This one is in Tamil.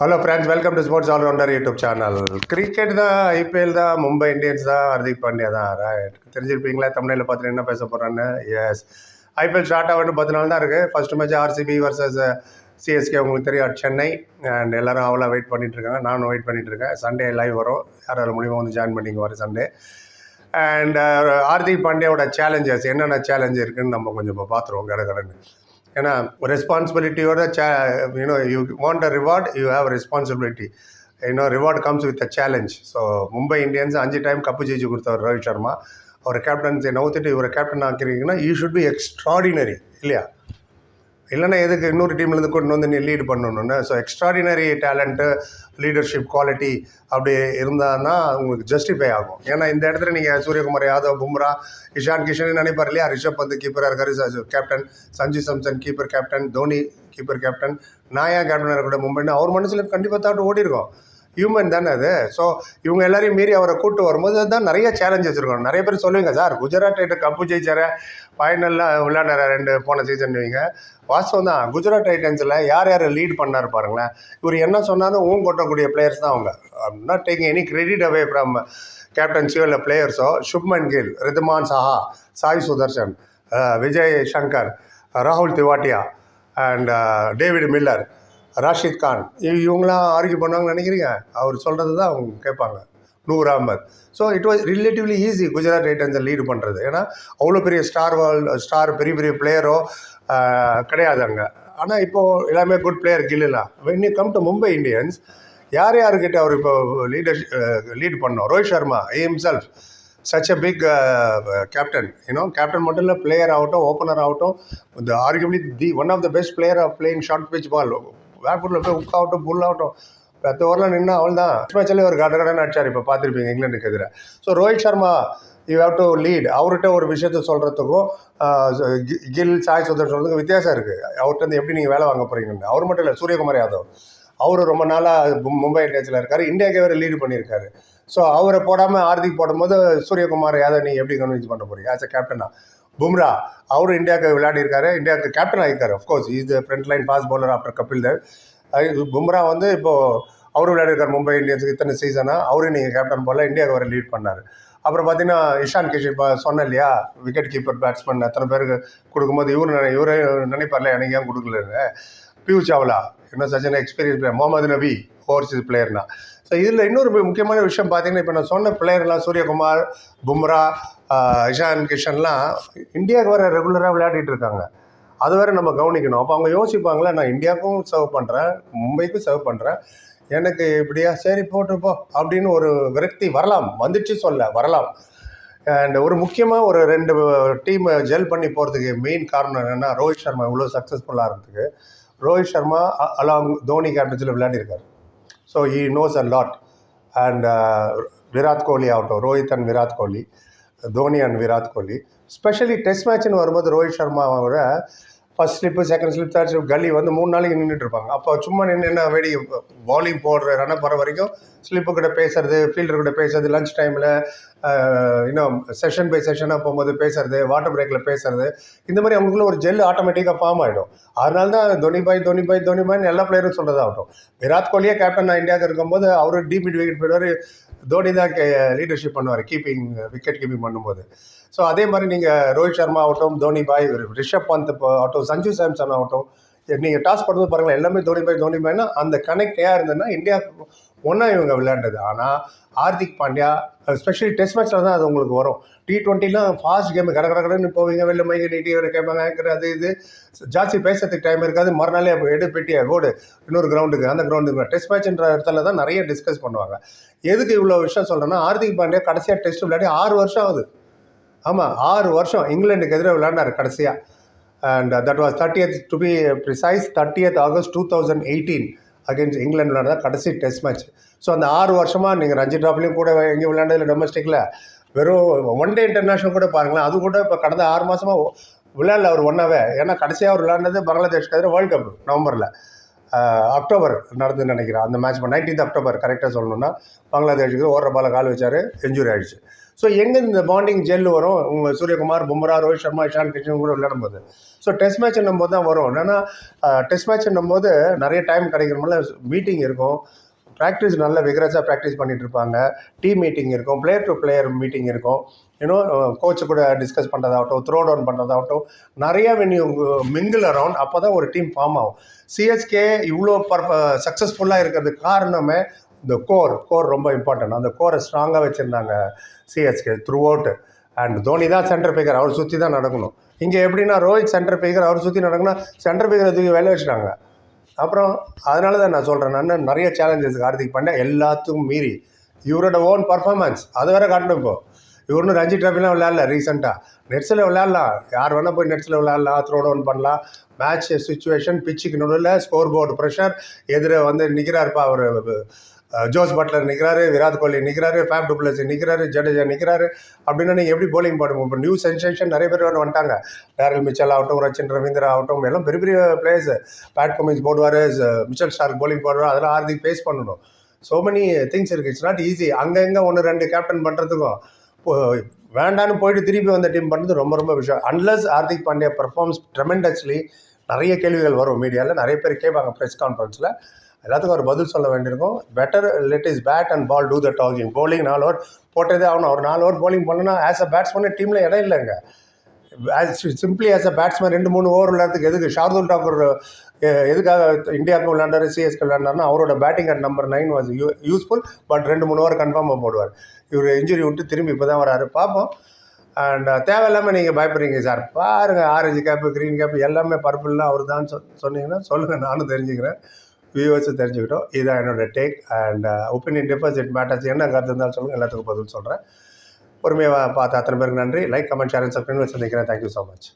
Hello friends welcome to sports allrounder YouTube channel cricket தான் ஐபிஎல் தான் மும்பை இந்தியன்ஸ் தான் ஹர்திக் பாண்டியா தான் ரைட் தெரிஞ்சிருப்பீங்களா? தமிழில் பார்த்துட்டு என்ன பேச போகிறேன்னு எஸ் ஐபிஎல் ஸ்டார்ட் ஆகிட்டு பத்து நாள் தான் இருக்குது first match RCB versus CSK உங்களுக்கு தெரியும். சென்னை அண்ட் எல்லாரும் அவ்வளோ வெயிட் பண்ணிகிட்ருக்காங்க இருக்காங்க. நானும் வெயிட் பண்ணிகிட்ருக்கேன் இருக்கேன். சண்டே லைவ் வரும். யாராவது மூலியமாக வந்து ஜாயின் பண்ணிங்க வர சண்டே அண்ட் ஹார்திக் பாண்டியாவோட சேலஞ்சஸ் என்னென்ன சேலஞ்சு இருக்குதுன்னு நம்ம கொஞ்சம் இப்போ பார்த்துருவோம். கடை கடன்னு ஏன்னா ரெஸ்பான்சிபிலிட்டியோட say you know you want a reward you have responsibility you know reward comes with a challenge so Mumbai Indians அஞ்சு டைம் கப்பு ஜெயிச்சு கொடுத்தவர் ரோஹித் சர்மா. அவர் கேப்டன்ஸை நவுத்திட்டு இவரை கேப்டன் ஆக்கிறீங்கன்னா யூ ஷுட் பி எக்ஸ்ட்ராடினரி இல்லையா? இல்லைன்னா எதுக்கு இன்னொரு டீம்லேருந்து கொண்டு வந்து நீ லீட் பண்ணணும்னு? So extraordinary talent leadership quality அப்படி இருந்தான்னா உங்களுக்கு ஜஸ்டிஃபை ஆகும். ஏன்னா இந்த இடத்துல நீங்கள் சூரியகுமார் யாதவ் பும்ரா இஷான் கிஷன் நினைப்பார் இல்லையா? ரிஷப் பந்து கீப்பராக இருக்காரு captain Sanju Samson keeper captain Dhoni keeper captain நான் ஏன் கேப்டனாக இருக்கக்கூட மும்பைன்னு அவர் மனசில் கண்டிப்பாக தாட்டு ஓடி இருக்கும் ஹியூமன் தானே அது? ஸோ இவங்க எல்லாரையும் மீறி அவரை கூட்டு வரும்போது அதுதான் நிறைய சேலஞ்சஸ் வச்சுருக்கோம் நிறைய பேர் சொல்லுவீங்க சார் குஜராத் டைட்டர் கப்பு ஜெயிச்சார ஃபைனலில் விளையாடுற ரெண்டு போன சீசன் வைங்க. வாஸ்தவம் தான். குஜராத் டைட்டன்ஸில் யார் யார் லீட் பண்ணார் பாருங்களேன். இவர் என்ன சொன்னாலும் ஊன் கொட்டக்கூடிய பிளேயர்ஸ் தான் அவங்க. Not taking any credit away from கேப்டன்சியோ இல்லை பிளேயர்ஸோ சுப்மன் கில் ரிதுமான் சஹா சாய் சுதர்ஷன் விஜய் சங்கர் ராகுல் Tewatia and David Miller Rashid Khan. இவங்களாம் ஆர்கியூ பண்ணுவாங்கன்னு நினைக்கிறீங்க? அவர் சொல்கிறது தான் அவங்க கேட்பாங்க. Noor Ahmad. So it was relatively easy Gujarat டைட்டன்ஸை lead பண்ணுறது ஏன்னா அவ்வளோ பெரிய ஸ்டார் வேர்ல்டு ஸ்டார் பெரிய பெரிய பிளேயரோ கிடையாது அங்கே. ஆனால் இப்போது எல்லாமே good player கில்லாம் when you come to Mumbai Indians யார் யாருக்கிட்ட அவர் இப்போ லீடர்ஷிப் லீட் பண்ணோம்? Rohit Sharma himself such a big captain you know captain மட்டும் இல்லை பிளேயர் ஆகட்டும் ஓப்பனர் ஆகட்டும் இந்த arguably the one of the best player of playing short pitch ball பேக்வுட்டில் போய் உக்காகட்டும் ஆகட்டும் பத்து ஓவரில் நின்று அவள் தான் மேட்ச்லேயே ஒரு கட கடன் அடிச்சார். இப்போ பார்த்துருப்பீங்க இங்கிலாந்துக்கு எதிராக so Rohit Sharma you have to lead அவர்கிட்ட ஒரு விஷயத்த சொல்கிறதுக்கும் கில் சாய் சுந்தர் சொல்கிறதுக்கும் வித்தியாசம் இருக்குது அவர்கிட்ட இருந்து எப்படி நீங்கள் வேலை வாங்க போகிறீங்கன்னு அவர் மட்டும் இல்லை சூரியகுமார் யாதவ். அவர் ரொம்ப நாளாக மும்பை இந்தியன்ஸில் இருக்கார். இந்தியாவுக்கு வேறு லீடு பண்ணியிருக்காரு. ஸோ அவரை போடாமல் ஹார்திக் போடும்போது சூரியகுமார் யாதவ் நீங்கள் எப்படி கன்வின்ஸ் பண்ண போறீங்க? ஆஸ் அ கேப்டனா பும்ரா அவரும் இந்தியாவுக்கு விளையாடிருக்காரு இந்தியாவுக்கு captain ஆகிருக்காரு of course is front line fast bowler after Kapil Dev Bumrah வந்து இப்போது அவரும் விளையாடிருக்காரு மும்பை இந்தியன்ஸுக்கு இத்தனை சீசனாக அவரும் நீங்கள் கேப்டன் போல இந்தியாவுக்கு வர லீட் பண்ணார். அப்புறம் பார்த்தீங்கன்னா இஷான் கிஷன் இப்போ சொன்னேன் இல்லையா? விக்கெட் கீப்பர் பேட்ஸ்மேன் அத்தனை பேருக்கு கொடுக்கும்போது இவரு நினை- இவரே நினைப்பார்ல எனக்கு ஏன் கொடுக்கலன்னு? பியூ சாவ்லா இன்னும் சச்சின் எக்ஸ்பீரியன்ஸ் பிளேயர் முகமது நபி ஓவர்சீஸ் பிளேயர்னா ஸோ இதில் இன்னொரு முக்கியமான விஷயம் பார்த்தீங்கன்னா இப்போ நான் சொன்ன பிளேயர்லாம் சூரியகுமார் பும்ரா இஷான் கிஷன்லாம் இந்தியாவுக்கு வர ரெகுலராக விளையாடிட்டு இருக்காங்க. அது வேற நம்ம கவனிக்கணும். அப்போ அவங்க யோசிப்பாங்களே நான் இந்தியாவுக்கும் சர்வ் பண்ணுறேன் மும்பைக்கும் சர்வ் பண்ணுறேன் எனக்கு இப்படியா சரி போட்டு போ அப்படின்னு ஒரு விரக்தி வரலாம். வந்துச்சு சொல்ல வரலாம். அண்ட் ஒரு முக்கியமாக ஒரு ரெண்டு டீமை ஜெல் பண்ணி போகிறதுக்கு மெயின் காரணம் என்னென்னா ரோஹித் சர்மா இவ்வளோ சக்ஸஸ்ஃபுல்லாக இருக்கிறதுக்கு ரோஹித் சர்மா அலாங் தோனி கேப்டன்ஸில் விளையாடிருக்காரு. So he knows a lot and Virat Kohli ஆகட்டும் Rohit and Virat Kohli Dhoni and Virat Kohli specially test மேட்ச்னு வரும்போது Rohit சர்மாவோட first slip second slip third slip gully வந்து மூணு நாளைக்கு நின்றுட்டு இருப்பாங்க. அப்போ சும்மா நின்று என்ன வேடி பவுலிங் போடுற ரன்னை போகிற வரைக்கும் ஸ்லிப்பு கிட்ட பேசுறது ஃபீல்டர் கிட்ட பேசுறது லஞ்ச் டைமில் இன்னும் செஷன் பை செஷனாக போகும்போது பேசுறது வாட்டர் பிரேக்கில் பேசுறது. இந்த மாதிரி அவங்களுக்குள்ள ஒரு ஜெல் ஆட்டோமேட்டிக்காக ஃபார்ம் ஆகிடும் அதனால தான் தோனி பாய் தோனி பாய் தோனி பாய்னு எல்லா பிளேயரும் சொல்கிறதாகட்டும் விராட் கோலியே கேப்டன் நான் இந்தியாவுக்கு இருக்கும்போது அவர் டிபிட் விக்கெட் போயிடுவார் தோனி தான் லீடர்ஷிப் பண்ணுவார் கீப்பிங் விக்கெட் கீப்பிங் பண்ணும்போது. ஸோ அதே மாதிரி நீங்கள் ரோஹித் சர்மா ஆகட்டும் தோனி பாய் ரிஷப் பந்த் ஆகட்டும் சஞ்சு சாம்சன் ஆகட்டும் நீங்கள் டாஸ் பண்ணுறது பாருங்கள் எல்லாமே தோனி பாய் தோனி பாய்னா அந்த கனெக்ட் ஏன் இருந்ததுன்னா இந்தியா ஒன்றா இவங்க விளையாண்டது. ஆனால் ஹார்திக் பாண்டியா ஸ்பெஷலி டெஸ்ட் மேட்ச்சில் தான் அது உங்களுக்கு வரும். டி டுவெண்ட்டிலாம் ஃபாஸ்ட் கேம் கட கட கடன்னு போவீங்க வெளில மைங்க நீட்டி வர கேட்பாங்க அது இது. ஜாஸ்தி பேசுறதுக்கு டைம் இருக்காது மறுநாளே எடு பெட்டியா ஓடு. இன்னொரு கிரவுண்டுக்கு அந்த கிரவுண்டுக்கு டெஸ்ட் மேட்ச்ன்ற இடத்துல தான் நிறைய டிஸ்கஸ் பண்ணுவாங்க. எதுக்கு இவ்வளோ விஷயம் சொல்கிறேன்னா ஹார்திக் பாண்டியா கடைசியாக டெஸ்ட் விளையாடி ஆறு வருஷம் ஆகுது. ஆமாம் ஆறு வருஷம் இங்கிலாந்துக்கு எதிராக விளையாண்டார் கடைசியாக and that was thirtieth to be precise thirtieth August two thousand eighteen against England விளையாடுறதா கடைசி டெஸ்ட் மேட்ச் ஸோ அந்த ஆறு வருஷமாக நீங்கள் ரஞ்சி ட்ராப்லேயும் கூட எங்கேயும் விளையாண்டதில்ல டொமஸ்டிக்கில் வெறும் ஒன் டே இன்டர்நேஷ்னல் கூட பாருங்களேன் அது கூட இப்போ கடந்த ஆறு மாதமாக விளையாடல அவர் ஒன்றாவே ஏன்னா கடைசியாக அவர் விளையாண்டது பங்களாதேஷ்க்கு எதிராக வேர்ல்டு கப் நவம்பரில். அக்டோபர் நடந்துன்னு நினைக்கிறேன். அந்த மேட்ச் நைன்டீன்த் அக்டோபர் கரெக்டாக சொல்லணும்னா பங்களாதேஷுக்கு ஓடுற பால கால் வச்சார் இன்ஜுரி ஆயிடுச்சு. ஸோ எங்கே இந்த பாண்டிங் ஜெல் வரும்? உங்கள் சூரியகுமார் பும்ரா ரோஹித் சர்மா இஷான் கிஷன் கூட விளையாடும் போது. ஸோ டெஸ்ட் மேட்ச் போது தான் வரும். என்னென்னா டெஸ்ட் மேட்ச் போது நிறைய டைம் கிடைக்கிறனால மீட்டிங் இருக்கும். ப்ராக்டிஸ் நல்ல விகரஸாக ப்ராக்டிஸ் பண்ணிகிட்டு இருப்பாங்க. டீம் மீட்டிங் இருக்கும். பிளேயர் டு பிளேயர் மீட்டிங் இருக்கும். யூனோ கோச்சு கூட டிஸ்கஸ் பண்ணுறதாகட்டும் த்ரோ டவுன் பண்ணுறதாகட்டும் நிறையா வென்யூ மிங்கிள் அரவுண்ட் அப்போ தான் ஒரு டீம் ஃபார்ம் ஆகும். சிஎஸ்கே இவ்வளோ பர்ஃப சக்ஸஸ்ஃபுல்லாக இருக்கிறதுக்கு காரணமே இந்த கோர் கோர் ரொம்ப இம்பார்ட்டன்ட் அந்த கோரை ஸ்ட்ராங்காக வச்சுருந்தாங்க CSK throughout and Dhoni தான் சென்டர் பிகர் அவர் சுற்றி தான் நடக்கணும். இங்கே எப்படின்னா ரோஹித் சென்டர் பிகர் அவர் சுற்றி நடக்கணும் சென்டர் பிகரை தூக்கி வேலை வச்சுட்டாங்க. அப்புறம் அதனால தான் நான் சொல்கிறேன் நான் நிறைய சேலஞ்சஸ் கார்த்திக் பாண்டியா எல்லாத்துக்கும் மீறி. இவரோட ஓன் பர்ஃபார்மன்ஸ் அதை வேற காட்டணும் இப்போ. இவர் ஒன்றும் ரஞ்சி ட்ராஃபிலாம் விளையாடல ரீசெண்டாக நெட்ஸில் விளையாடலாம். யார் வேணால் போய் நெட்ஸில் விளையாடலாம் த்ரோ டவுன் பண்ணலாம். மேட்ச் சுச்சுவேஷன் பிச்சுக்கு நடுவில் ஸ்கோர் போர்டு ப்ரெஷர் எதிர வந்து நிற்கிறாருப்பா அவர் ஜோஸ் பட்லர் நிற்கிறாரு விராட் கோலி நிற்கிறாரு ஃபேப் டுப்ளஸ் நிற்கிறாரு ஜடேஜா நிற்கிறாரு அப்படின்னா நீங்கள் எப்படி போலிங் போடுங்க இப்போ நியூ சென்சேஷன் நிறைய பேர் வந்துட்டாங்க. டேரல் மிச்சல் ஆகட்டும் ரச்சின் ரவீந்திரா ஆகட்டும் எல்லாம் பெரிய பெரிய பிளேயர்ஸ் பேட் கமின்ஸ் போடுவார் மிச்சல் ஸ்டார்க் போலிங் போடுவார் அதெல்லாம் ஹார்திக் ஃபேஸ் பண்ணணும். ஸோ மெனி திங்ஸ் இருக்குது இட்ஸ் நாட் ஈஸி அங்கங்கே ஒன்று ரெண்டு கேப்டன் பண்ணுறதுக்கும் வேண்டான்னு போயிட்டு திருப்பி வந்த டீம் பண்ணுறது ரொம்ப ரொம்ப விஷயம். Unless Hardik Pandya performs tremendously நிறைய கேள்விகள் வரும் மீடியாவில் நிறைய பேர் கேட்பாங்க ப்ரெஸ் கான்ஃபரன்ஸில் எல்லாத்துக்கும் ஒரு பதில் சொல்ல வேண்டியிருக்கும். Better let his bat and ball do the talking bowling நாலு ஓவர் போட்டதே ஆகணும். ஒரு நாலு ஓவர் போலிங் பண்ணனா ஆஸ் அ பேட்ஸ்மேன் டீமில் இடம் இல்லைங்க. சிம்பிளி ஆஸ் அ பேட்ஸ்மேன் ரெண்டு மூணு ஓவர் விளையாடுறதுக்கு எதுக்கு? ஷார்துல் டாக்கூர் எதுக்காக இந்தியாவுக்கு விளையாண்டாரு? சிஎஸ்க்கு விளையாண்டாருன்னா அவரோட batting at number nine was you useful but ரெண்டு மூணு ஓவர் கன்ஃபார்மாக போடுவார். இவர் இன்ஜுரி விட்டு திரும்பி இப்போ தான் வராரு. பார்ப்போம். அண்ட் தேவையில்லாமல் நீங்கள் பயப்படுறீங்க சார். பாருங்கள் ஆரஞ்சு கேப்பு க்ரீன் கேப்பு எல்லாமே பர்பிள்லாம் அவர் தான் சொ சொன்னீங்கன்னா சொல்லுங்கள் நானும் தெரிஞ்சுக்கிறேன். வியூவர்ஸும் தெரிஞ்சுக்கிட்டோம். இதான் என்னோட டேக் அண்ட் ஒப்பீனியன் டெபாசிட் மேட்டர்ஸ் என்ன கருத்து இருந்தாலும் சொல்லுங்கள் எல்லாத்துக்கும் பதில் சொல்கிறேன் பொறுமையாக பார்த்து அத்தனை பேருக்கு நன்றி. Like comment share and subscribe வச்சு தேங்க்யூ ஸோ மச்